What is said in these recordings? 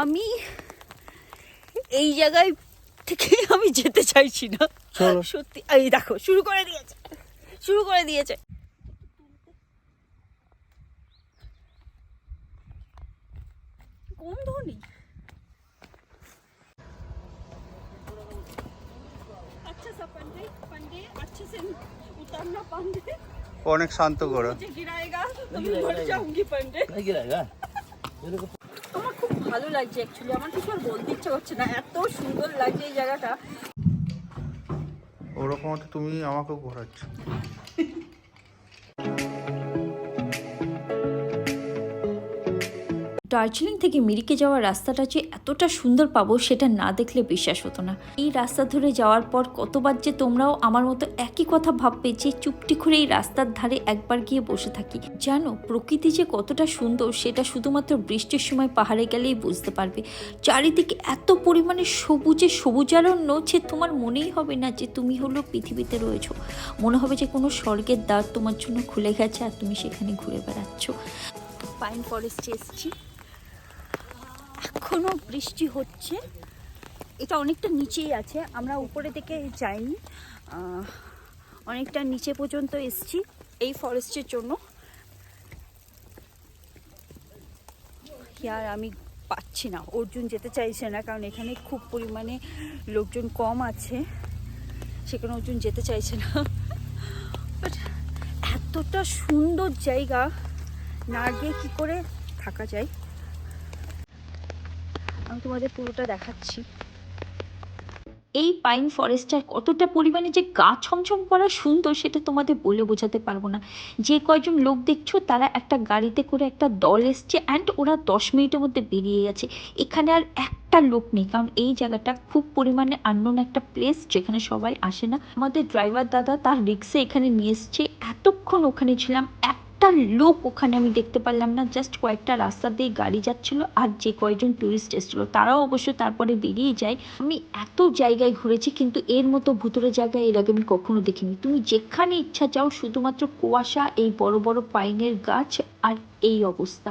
আমি এই জায়গায় থেকে আমি যেতে চাইছি না চলো। সত্যি এই দেখো শুরু করে দিয়েছে শুরু করে দিয়েছে গন্ধ নেই अच्छा सा पंडे पंडे अच्छे से उतरना पंडे অনেক শান্ত করো मुझे गिराएगा तो मैं मर जाऊंगी पंडे नहीं गिराएगा আমার খুব ভালো লাগছে অ্যাকচুয়ালি আমার কিছু আর বলতে ইচ্ছে করছে না। এত সুন্দর লাগছে এই জায়গাটা। ওরকম তুমি আমাকেও ঘোরাচ্ছ। দার্জিলিং থেকে মিরিকে যাওয়ার রাস্তাটা যে এতটা সুন্দর পাবো সেটা না দেখলে বিশ্বাস হতো না। এই রাস্তা ধরে যাওয়ার পর কতবার যে তোমরাও আমার মতো একই কথা ভাববে যে চুপটি করে এই রাস্তার ধারে একবার গিয়ে বসে থাকি। জানো, প্রকৃতি যে কতটা সুন্দর সেটা শুধুমাত্র বৃষ্টির সময় পাহাড়ে গেলেই বুঝতে পারবে। চারিদিকে এত পরিমাণে সবুজে সবুজারণ্য যে তোমার মনেই হবে না যে তুমি হলো পৃথিবীতে রয়েছো। মনে হবে যে কোনো স্বর্গের দ্বার তোমার জন্য খুলে গেছে আর তুমি সেখানে ঘুরে বেড়াচ্ছ। পাইন ফরেস্টে এসেছি। এখনও বৃষ্টি হচ্ছে। এটা অনেকটা নিচেই আছে, আমরা উপরে থেকে যাইনি। অনেকটা নিচে পর্যন্ত এসেছি এই ফরেস্টের জন্য। আর আমি পাচ্ছি না, অর্জুন যেতে চাইছে না, কারণ এখানে খুব পরিমাণে লোকজন কম আছে। সেখানে অর্জুন যেতে চাইছে না। বাট এতটা সুন্দর জায়গা, না গিয়ে কী করে থাকা যায়? আমি তোমাদের পুরোটা দেখাচ্ছি। এই পাইন ফরেস্টটার কতটা পরিমাণে যে গা ছমছম করা সুন্দর সেটা তোমাদের বলে বোঝাতে পারব না। যে কয়জন লোক দেখছ, তারা একটা গাড়িতে করে একটা দল এসছে অ্যান্ড ওরা দশ মিনিটের মধ্যে বেরিয়ে গেছে। এখানে আর একটা লোক নেই, কারণ এই জায়গাটা খুব পরিমাণে আননোন একটা প্লেস যেখানে সবাই আসে না। আমাদের ড্রাইভার দাদা তার রিক্সে এখানে নিয়ে এসছে। এতক্ষণ ওখানে ছিলাম একটা লোক ওখানে আমি দেখতে পারলাম না জাস্ট কয়েকটা রাস্তা দিয়ে গাড়ি যাচ্ছিল আর যে কয়েকজন টুরিস্ট এসেছিল। তারাও অবশ্য তারপরে বেরিয়ে যায়। আমি এত জায়গায় ঘুরেছি কিন্তু এর মতো ভুতুরে জায়গায় এর আগে আমি কখনো দেখিনি। তুমি যেখানে ইচ্ছা যাও, শুধুমাত্র কুয়াশা, এই বড় বড় পাইনের গাছ আর এই অবস্থা।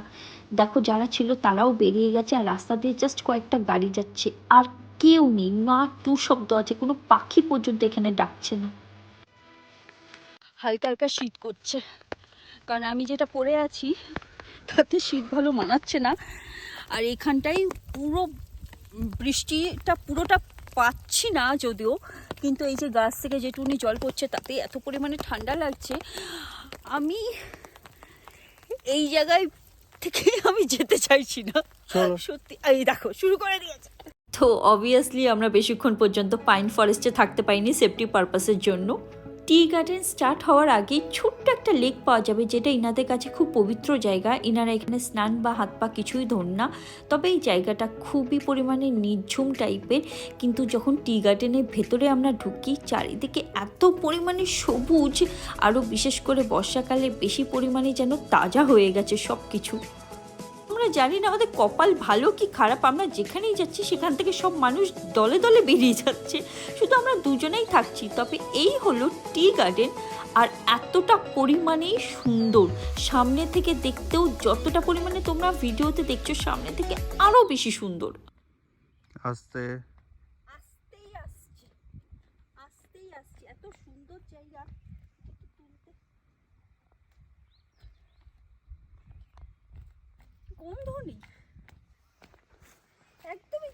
দেখো, যারা ছিল তারাও বেরিয়ে গেছে আর রাস্তা দিয়ে জাস্ট কয়েকটা গাড়ি যাচ্ছে। আর কেউ নেই, মা টু শব্দ আছে, কোনো পাখি পর্যন্ত এখানে ডাকছে না। হালকা হালকা শীত করছে। কারণ আমি যেটা পরে আছি তাতে শীত ভালো মানাচ্ছে না। আর এখানটাই পুরো বৃষ্টিটা পুরোটা পাচ্ছি না যদিও কিন্তু এই যে গাছ থেকে যেটুকুনি জল পড়ছে তাতে এত পরিমাণে ঠান্ডা লাগছে। আমি এই জায়গায় থেকে আমি যেতে চাইছি না। সত্যি এই দেখো শুরু করে দিয়েছে। তো অবভিয়াসলি আমরা বেশিক্ষণ পর্যন্ত পাইন ফরেস্টে থাকতে পাইনি সেফটি পারপাসের জন্য। টি গার্ডেন স্টার্ট হওয়ার আগে ছোট্ট একটা লেক পাওয়া যাবে যেটা ইনাদের কাছে খুব পবিত্র জায়গা। ইনারা এখানে স্নান বা হাত পা কিছুই ধর না। তবে এই জায়গাটা খুবই পরিমাণে নির্ঝুম টাইপের। কিন্তু যখন টি গার্ডেনের ভেতরে আমরা ঢুকি, চারিদিকে এত পরিমাণে সবুজ, আরও বিশেষ করে বর্ষাকালে বেশি পরিমাণে যেন তাজা হয়ে গেছে সব কিছু আমরা জানি না আমাদের কপাল ভালো কি খারাপ আমরা যেখানেই যাচ্ছি সেখান থেকে সব মানুষ দলে দলে বেরিয়ে যাচ্ছে। শুধু আমরা দুজনেই থাকছি তবে এই হলো টি গার্ডেন আর এতটা পরিমাণেই সুন্দর। সামনে থেকে দেখতেও যতটা পরিমাণে তোমরা ভিডিওতে দেখছ সামনে থেকে আরও বেশি সুন্দর। আস্তে। আসতেই আসছি আসতেই আসছি। এত সুন্দর জায়গা একটু তুলতে একদমই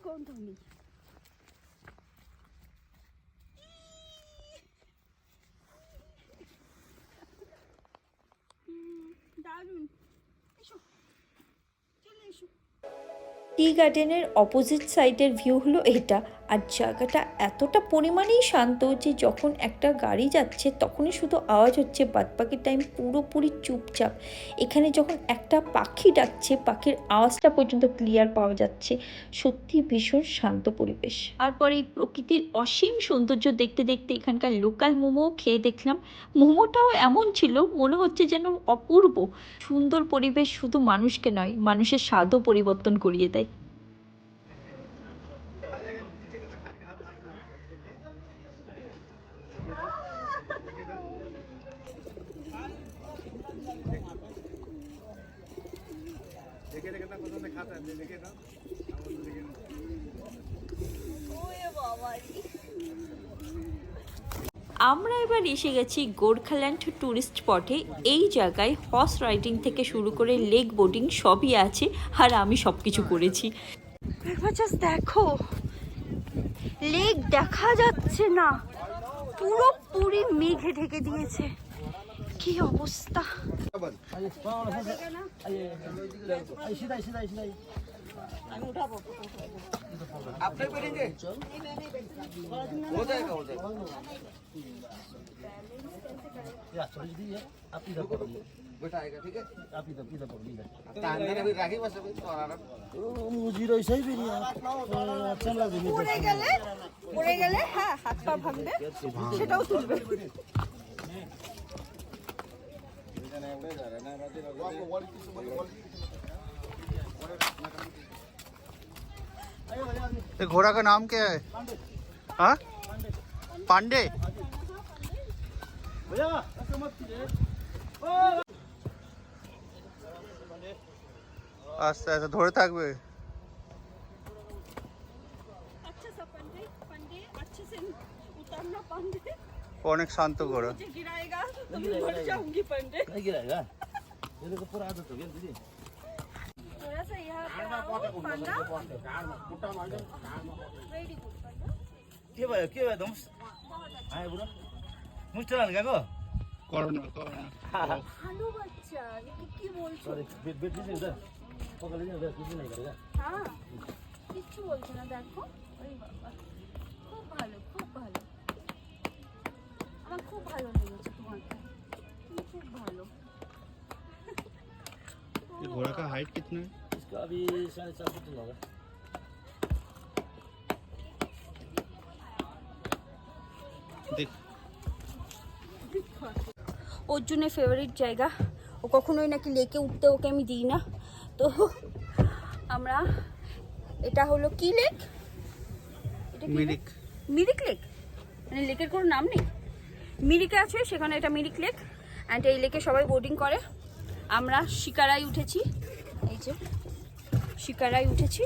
দারুণ। টি গার্ডেনের অপোজিট সাইডের ভিউ হলো এটা আর জায়গাটা এতটা পরিমাণেই শান্ত যে যখন একটা গাড়ি যাচ্ছে তখনই শুধু আওয়াজ হচ্ছে বাদবাকি টাইম পুরোপুরি চুপচাপ। এখানে যখন একটা পাখি ডাকছে, পাখির আওয়াজটা পর্যন্ত ক্লিয়ার পাওয়া যাচ্ছে। সত্যি ভীষণ শান্ত পরিবেশ। আর পরে এই প্রকৃতির অসীম সৌন্দর্য দেখতে দেখতে এখানকার লোকাল মোমো খেয়ে দেখলাম। মোমোটাও এমন ছিল, মনে হচ্ছে যেন অপূর্ব। সুন্দর পরিবেশ শুধু মানুষকে নয়, মানুষের স্বাদও পরিবর্তন করিয়ে দেয়। আমরা এবার এসে গেছি গোর্খাল্যান্ড ট্যুরিস্ট স্পটে এই জায়গায় হর্স রাইডিং থেকে শুরু করে লেক বোটিং সবই আছে, আর আমি সব কিছু করেছি দেখো। লেক দেখা যাচ্ছে না। পুরোপুরি মেঘে ঢেকে দিয়েছে। কি অবস্থা? মুজি রয়েছে পড়ে গেলে পড়ে গেলে হ্যাঁ হাত পা ভাঙবে সেটাও তুলবে। ये घोड़ा का नाम क्या है हाँ पांडे আস্তে আস্তে ধরে থাকবে अच्छा सा पंडे पंडे अच्छे से उतरना पंडे অনেক শান্ত ঘোড়া मुझे गिराएगा तो मैं मर जाऊंगी पंडे नहीं गिराएगा ये देखो पूरा आदत অনেক শান্ত করো। করোনা করোনা। বাচ্চা কি বলছো? সকালে কিছু নাই করে হ্যাঁ কিচ্ছু বলছো না দেখো। ওই বাবা খুব ভালো খুব ভালো। আমার খুব ভালো লেগেছে তোমাকে তুমি খুব ভালো ये घोड़ा का हाइट कितना है इसका अभी साढ़े चार फुट होगा देख অর্জুনের ফেভারিট জায়গা ও কখনোই নাকি লেকে উঠতে ওকে আমি দিই না তো আমরা এটা হলো কি লেক এটা কি মিরিক মিরিক লেক মানে লেকের কোনো নাম নেই মিরিকে আছে সেখানে এটা মিরিক লেক অ্যান্ড এই লেকে সবাই বোটিং করে। আমরা শিকারায় উঠেছি। এই যে শিকারায় উঠেছি।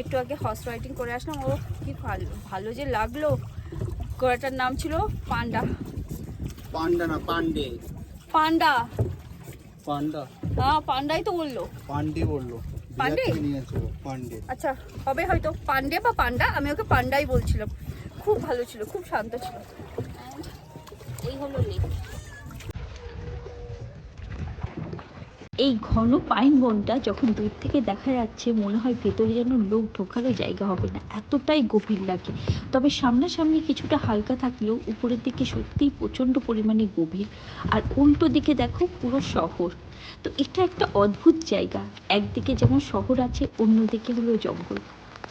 একটু আগে হর্স রাইডিং করে আসলাম। ও কি ভালো ভালো যে লাগল। ঘোড়াটার নাম ছিল পান্ডা। পান্ডা না পান্ডে। পান্ডা। পান্ডা। হ্যাঁ পান্ডাই তো বলল। পান্ডে বলল। পান্ডে? পান্ডে। আচ্ছা হবে হয়তো পান্ডে বা পান্ডা আমি ওকে পান্ডাই বলছিলাম। খুব ভালো ছিল খুব শান্ত ছিল। এই ঘন পাইন বনটা যখন দূর থেকে দেখা যাচ্ছে, মনে হয় ভেতরে যেন লোক ঢোকারও জায়গা হবে না। এতটাই গভীর লাগে। তবে সামনাসামনি কিছুটা হালকা থাকলেও উপরের দিকে সত্যিই প্রচণ্ড পরিমাণে গভীর। আর উল্টো দিকে দেখো পুরো শহর। তো এটা একটা অদ্ভুত জায়গা। একদিকে যেমন শহর আছে, অন্যদিকে হলো জঙ্গল।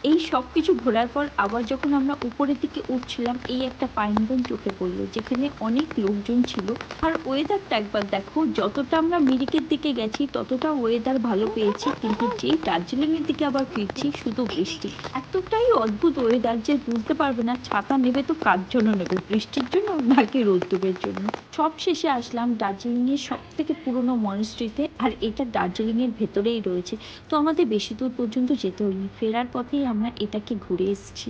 এই সব কিছু ঘোরার পর আবার যখন আমরা উপরের দিকে উঠছিলাম, এই একটা পাইন বন চোখে পড়ল, যেখানে অনেক লোকজন ছিল। আর ওয়েদারটা একবার দেখো, যতটা আমরা মিরিকের দিকে গেছি, ততটা ওয়েদার ভালো পেয়েছি। কিন্তু যেই দার্জিলিংয়ের দিকে আবার ফিরছি, শুধু বৃষ্টি। এতটাই অদ্ভুত ওয়েদার যে বুঝতে পারবে না, ছাতা নেবে তো কার জন্য নেবে? বৃষ্টির জন্য নাকি রোদ্দুরের জন্য? সব শেষে আসলাম দার্জিলিংয়ের সব থেকে পুরনো মনস্ট্রিতে আর এটা দার্জিলিংয়ের ভেতরেই রয়েছে। তো আমাদের বেশি দূর পর্যন্ত যেতে হয়নি, ফেরার পথেই আমরা এটাকে ঘুরে এসেছি।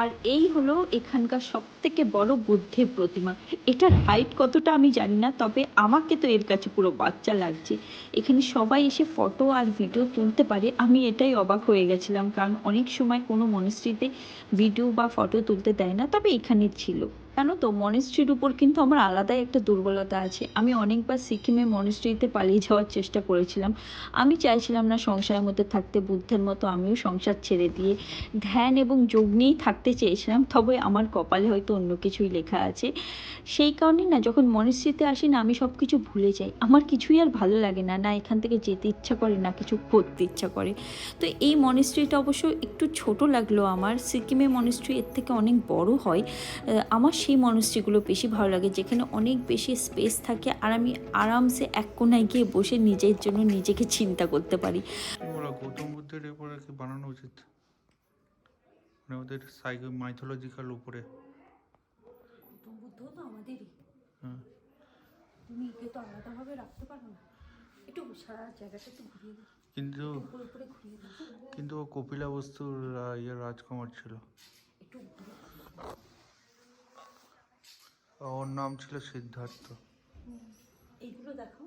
আর এই হলো এখানকার সব থেকে বড় বুদ্ধের প্রতিমা। এটার হাইট কতটা আমি জানি না, তবে আমাকে তো এর কাছে পুরো বাচ্চা লাগছে। এখানে সবাই এসে ফটো আর ভিডিও তুলতে পারে, আমি এটাই অবাক হয়ে গেছিলাম, কারণ অনেক সময় কোনো মনস্ট্রিতে ভিডিও বা ফটো তুলতে দেয় না, তবে এখানে ছিল। জানো তো? মনেস্ট্রির উপর কিন্তু আমার আলাদাই একটা দুর্বলতা আছে। আমি অনেকবার সিকিমে মনেস্ট্রিতে পালিয়ে যাওয়ার চেষ্টা করেছিলাম। আমি চাইছিলাম না সংসারের মধ্যে থাকতে বুদ্ধের মতো আমিও সংসার ছেড়ে দিয়ে ধ্যান এবং যোগ নিয়েই থাকতে চেয়েছিলাম, তবে আমার কপালে হয়তো অন্য কিছুই লেখা আছে। সেই কারণে না, যখন মনেস্ট্রিতে আসি না, আমি সব কিছু ভুলে যাই। আমার কিছুই আর ভালো লাগে না না এখান থেকে যেতে ইচ্ছা করে, না কিছু করতে ইচ্ছা করে। তো এই মনেস্ট্রিটা অবশ্য একটু ছোট লাগল আমার। সিকিমে মনেস্ট্রি এর থেকে অনেক বড় হয়। আমার সেই মনেস্ট্রিগুলো বেশি ভালো লাগে যেখানে অনেক বেশি স্পেস থাকে আর আমি আরামসে এক কোনায় গিয়ে বসে নিজের জন্য নিজেকে চিন্তা করতে পারি। ওরা গৌতম বুদ্ধের উপরে কি বানানো উচিত? মানে ওদের সাইকো মাইথোলজিক্যাল উপরে। বুদ্ধ তো আমাদেরই। হ্যাঁ। তুমি একে তো আলাদাভাবে রাখতে পারো না। একটু সারা জায়গাটা একটু ঘুরিয়ে দাও কিন্তু কিন্তু কপিলা বস্তুর ইয়ে রাজকুমার ছিল। একটু। ওর নাম ছিল সিদ্ধার্থ। এইগুলো দেখো।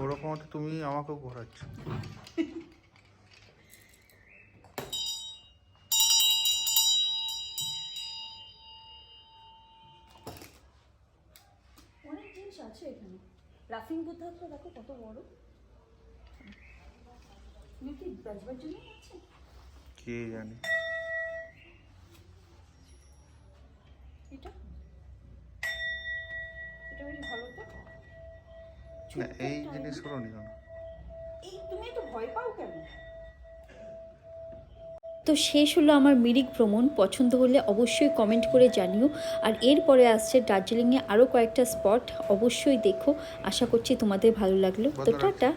ওরকম তুমি আমাকেও ঘোরাচ্ছ জিনিস আছে এখানে। লাফিং বুদ্ধাত্ম দেখো কত বড়। তুমি কি বাজবার জন্য আছে কে জানে। এটা? এটা বেশ ভালো তো। এই জিনিসগুলো নিও না। এই তুমি এত ভয় পাও কেন? তো শেষ হলো আমার মিরিক ভ্রমণ। পছন্দ হলে অবশ্যই কমেন্ট করে জানিও। আর এরপরে আসছে দার্জিলিংয়ে আরও কয়েকটা স্পট অবশ্যই দেখো। আশা করছি তোমাদের ভালো লাগল। তো টাটা।